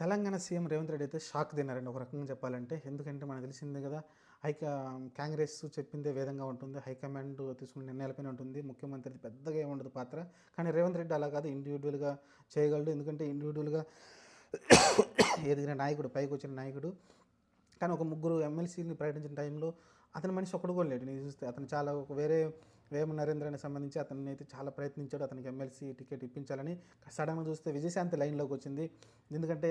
Telangana CM Revanth Reddy అయితే shock తిన్నారండి. ఒక రకంగా చెప్పాలంటే ఎందుకంటే మనకు తెలిసిందే కదా హైకా కాంగ్రెస్ చెప్పిందే వేదంగా ఉంటుంది హైకమాండ్ తీసుకున్న నిర్ణయాలపైన ఉంటుంది ముఖ్యమంత్రి పెద్దగా ఏముండదు పాత్ర. కానీ రేవంత్ రెడ్డి అలా కాదు ఇండివిజువల్గా చేయగలడు. ఎందుకంటే ఇండివిజువల్గా ఎదిగిన నాయకుడు పైకి వచ్చిన నాయకుడు. కానీ ఒక ముగ్గురు ఎమ్మెల్సీని ప్రకటించిన టైంలో అతని మనిషి ఒకడు కూడా లేడు. నేను చూస్తే అతను చాలా ఒక వేరే వేమ నరేంద్రని సంబంధించి అతన్ని అయితే చాలా ప్రయత్నించాడు. అతనికి ఎమ్మెల్సీ టికెట్ ఇప్పించాలని సడన్గా చూస్తే విజయశాంతి లైన్లోకి వచ్చింది. ఎందుకంటే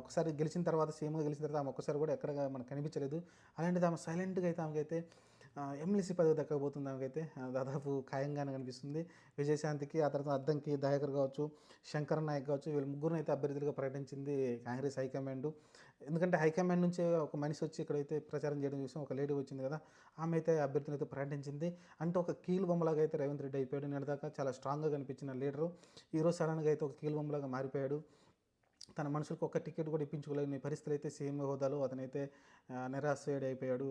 ఒకసారి గెలిచిన తర్వాత సీఎంగా గెలిచిన తర్వాత ఆమె ఒక్కసారి కూడా ఎక్కడ మనకు కనిపించలేదు. అలాంటిది ఆమె సైలెంట్గా అయితే ఆమెకైతే ఎమ్మెల్సీ పదవి దక్కకపోతుంది ఆమెకైతే దాదాపు ఖాయంగానే కనిపిస్తుంది. విజయశాంతికి ఆ తర్వాత అద్దంకి దయాకర్ కావచ్చు శంకర్ నాయక్ కావచ్చు వీళ్ళు ముగ్గురు అయితే అభ్యర్థులుగా ప్రకటించింది కాంగ్రెస్ హైకమాండ్. ఎందుకంటే హైకమాండ్ నుంచే ఒక మనిషి వచ్చి ఇక్కడైతే ప్రచారం చేయడం చూసాం. ఒక లేడీ వచ్చింది కదా ఆమె అయితే అభ్యర్థులు అయితే ప్రకటించింది. అంటే ఒక కీలు బొమ్మలాగా అయితే రేవంత్ రెడ్డి అయిపోయాడు. నిన్నదాకా చాలా స్ట్రాంగ్గా కనిపించిన లీడరు ఈరోజు సడన్గా అయితే ఒక కీలు బొమ్మలాగా మారిపోయాడు. తన మనుషులకు ఒక్క టికెట్ కూడా ఇప్పించుకోలేని పరిస్థితులు అయితే సీఎం హోదాలో అతనైతే నిరాశయుడు అయిపోయాడు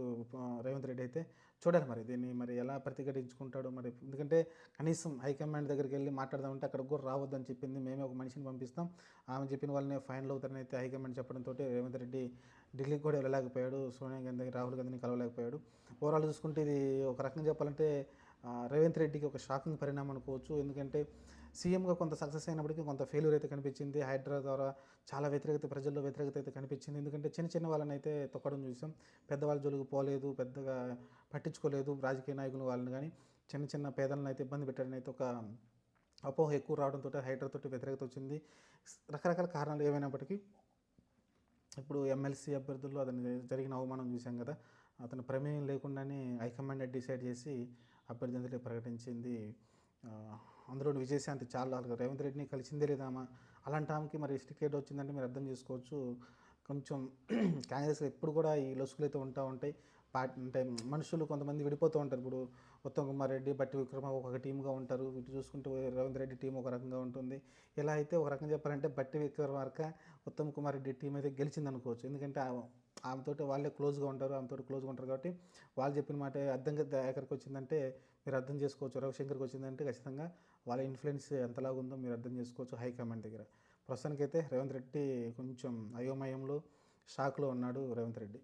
రేవంత్ రెడ్డి అయితే. చూడాలి మరి దీన్ని మరి ఎలా ప్రతిఘటించుకుంటాడో మరి. ఎందుకంటే కనీసం హైకమాండ్ దగ్గరికి వెళ్ళి మాట్లాడదామంటే అక్కడ కూడా రావద్దని చెప్పింది. మేమే ఒక మనిషిని పంపిస్తాం. ఆమె చెప్పిన వాళ్ళనే ఫైనల్ అవుతారని అయితే హైకమాండ్ చెప్పడంతో రేవంత్ రెడ్డి ఢిల్లీకి కూడా వెళ్ళలేకపోయాడు. సోనియా గాంధీ రాహుల్ గాంధీని కలవలేకపోయాడు. ఓవరాల్ చూసుకుంటే ఇది ఒక రకంగా చెప్పాలంటే రేవంత్ రెడ్డికి ఒక షాకింగ్ పరిణామం అనుకోవచ్చు. ఎందుకంటే సీఎంగా కొంత సక్సెస్ అయినప్పటికీ కొంత ఫెయిల్యూర్ అయితే కనిపించింది. హైడ్రా ద్వారా చాలా వ్యతిరేకత ప్రజల్లో వ్యతిరేకత అయితే కనిపించింది. ఎందుకంటే చిన్న చిన్న వాళ్ళని అయితే తొక్కడం చూసాం. పెద్దవాళ్ళ జోలికి పోలేదు పెద్దగా పట్టించుకోలేదు రాజకీయ నాయకులు వాళ్ళని. కానీ చిన్న చిన్న పేదలను అయితే ఇబ్బంది పెట్టారని అయితే ఒక అపోహ ఎక్కువ రావడంతో హైడ్రా తోటి వ్యతిరేకత వచ్చింది. రకరకాల కారణాలు ఏమైనప్పటికీ ఇప్పుడు ఎమ్మెల్సీ అభ్యర్థుల్లో అతని జరిగిన అవమానం చూసాం కదా. అతను ప్రమేయం లేకుండానే హైకమాండ్ డిసైడ్ చేసి అభ్యర్థిని ప్రకటించింది. అందులో విజయశాంతి చాలా రేవంత్ రెడ్డిని కలిసిందే లేదామా అలాంటి ఆమెకి మరి టికెట్ వచ్చిందంటే మీరు అర్థం చేసుకోవచ్చు. కొంచెం కాంగ్రెస్ ఎప్పుడు కూడా ఈ లొసుకులు అయితే ఉంటా ఉంటాయి. పార్టీ అంటే మనుషులు కొంతమంది విడిపోతూ ఉంటారు. ఇప్పుడు ఉత్తమ్ కుమార్ రెడ్డి బట్టి విక్రమ ఒక టీంగా ఉంటారు. ఇటు చూసుకుంటే రవీంద్ర రెడ్డి టీం ఒక రకంగా ఉంటుంది. ఇలా అయితే ఒక రకంగా చెప్పాలంటే బట్టి విక్రమార్క ఉత్తమ్ కుమార్ రెడ్డి టీం అయితే గెలిచింది అనుకోవచ్చు ఎందుకంటే ఆ- ఆమెతోటి వాళ్ళే క్లోజ్గా ఉంటారు. ఆమెతోటి క్లోజ్గా ఉంటారు కాబట్టి వాళ్ళు చెప్పిన మాట అర్థంగా ఎక్కడికి వచ్చిందంటే మీరు అర్థం చేసుకోవచ్చు. రవిశంకర్కి వచ్చిందంటే ఖచ్చితంగా వాళ్ళ ఇన్ఫ్లుయెన్స్ ఎంతలాగా ఉందో మీరు అర్థం చేసుకోవచ్చు హైకమాండ్ దగ్గర. ప్రస్తుతానికైతే రేవంత్ రెడ్డి కొంచెం అయోమయంలో షాక్లో ఉన్నాడు రేవంత్ రెడ్డి.